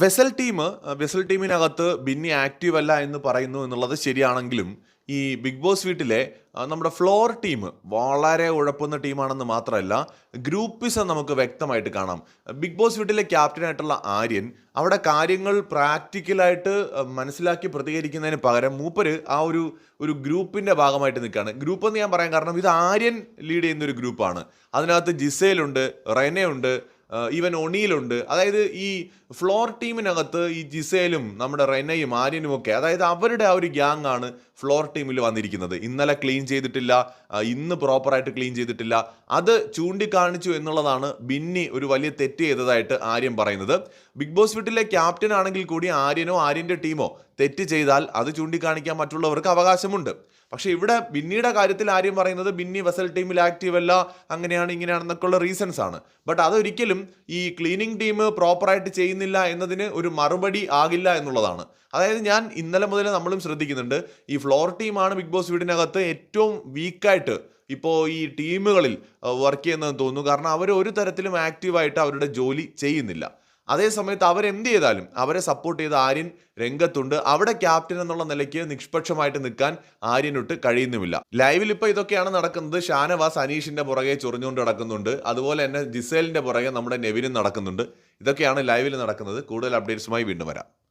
Vessel team vessel ടീമിനകത്ത് Binny active അല്ല എന്ന് പറയുന്നു എന്നുള്ളത് ശരിയാണെങ്കിലും ഈ ബിഗ് ബോസ് വീട്ടിലെ നമ്മുടെ ഫ്ലോർ ടീം വളരെ ഉഴപ്പുന്ന ടീമാണെന്ന് മാത്രമല്ല ഗ്രൂപ്പിസം നമുക്ക് വ്യക്തമായിട്ട് കാണാം. ബിഗ് ബോസ് വീട്ടിലെ ക്യാപ്റ്റനായിട്ടുള്ള ആര്യൻ അവിടെ കാര്യങ്ങൾ പ്രാക്ടിക്കലായിട്ട് മനസ്സിലാക്കി പ്രതികരിക്കുന്നതിന് പകരം മൂപ്പര് ആ ഒരു ഒരു ഗ്രൂപ്പിന്റെ ഭാഗമായിട്ട് നിൽക്കുകയാണ്. ഗ്രൂപ്പ് എന്ന് ഞാൻ പറയാൻ കാരണം ഇത് ആര്യൻ ലീഡ് ചെയ്യുന്ന ഒരു ഗ്രൂപ്പാണ്. അതിനകത്ത് ജിസേലുണ്ട് റെനയുണ്ട് ഈവൻ ഒണിയിലുണ്ട് അതായത് ഈ ഫ്ലോർ ടീമിനകത്ത് ഈ ജിസേലും നമ്മുടെ റെനയും ആര്യനും ഒക്കെ അതായത് അവരുടെ ആ ഒരു ഗ്യാങ് ആണ് ഫ്ലോർ ടീമിൽ വന്നിരിക്കുന്നത്. ഇന്നലെ ക്ലീൻ ചെയ്തിട്ടില്ല ഇന്ന് പ്രോപ്പറായിട്ട് ക്ലീൻ ചെയ്തിട്ടില്ല. അത് ചൂണ്ടിക്കാണിച്ചു എന്നുള്ളതാണ് ബിന്നി ഒരു വലിയ തെറ്റ് ചെയ്തതായിട്ട് ആര്യം പറയുന്നത്. ബിഗ് ബോസ് വീട്ടിലെ ക്യാപ്റ്റൻ ആണെങ്കിൽ കൂടി ആര്യനോ ആര്യന്റെ ടീമോ തെറ്റ് ചെയ്താൽ അത് ചൂണ്ടിക്കാണിക്കാൻ മറ്റുള്ളവർക്ക് അവകാശമുണ്ട്. പക്ഷേ ഇവിടെ ബിന്നിയുടെ കാര്യത്തിൽ ആര്യം പറയുന്നത് ബിന്നി വെസൽ ടീമിൽ ആക്റ്റീവ് അല്ല അങ്ങനെയാണ് ഇങ്ങനെയാണെന്നൊക്കെ ഉള്ള റീസൺസ് ആണ്. ബട്ട് അതൊരിക്കലും ഈ ക്ലീനിങ് ടീം പ്രോപ്പറായിട്ട് ചെയ്യുന്നില്ല എന്നതിന് ഒരു മറുപടി ആകില്ല എന്നുള്ളതാണ്. അതായത് ഞാൻ ഇന്നലെ മുതൽ നമ്മളും ശ്രദ്ധിക്കുന്നുണ്ട് ഈ ഫ്ലോർ ടീമാണ് ബിഗ് ബോസ് വീടിനകത്ത് ഏറ്റവും വീക്കായിട്ട് ഇപ്പോൾ ഈ ടീമുകളിൽ വർക്ക് ചെയ്യുന്നതെന്ന് തോന്നുന്നു. കാരണം അവർ ഒരു തരത്തിലും ആക്റ്റീവായിട്ട് അവരുടെ ജോലി ചെയ്യുന്നില്ല. അതേ സമയത്ത് അവരെന്ത് ചെയ്താലും അവരെ സപ്പോർട്ട് ചെയ്ത ആര്യൻ രംഗത്തുണ്ട്. അവിടെ ക്യാപ്റ്റൻ എന്നുള്ള നിലയ്ക്ക് നിഷ്പക്ഷമായിട്ട് നിൽക്കാൻ ആര്യനൊട്ട് കഴിയുന്നുമില്ല. ലൈവിൽ ഇപ്പോൾ ഇതൊക്കെയാണ് നടക്കുന്നത്. ഷാനവാസ് അനീഷിന്റെ പുറകെ ചൊറിഞ്ഞുകൊണ്ട് നടക്കുന്നുണ്ട്. അതുപോലെ തന്നെ ജിസേലിന്റെ പുറകെ നമ്മുടെ നെവിനും നടക്കുന്നുണ്ട്. ഇതൊക്കെയാണ് ലൈവിൽ നടക്കുന്നത്. കൂടുതൽ അപ്ഡേറ്റ്സുമായി വീണ്ടും വരാം.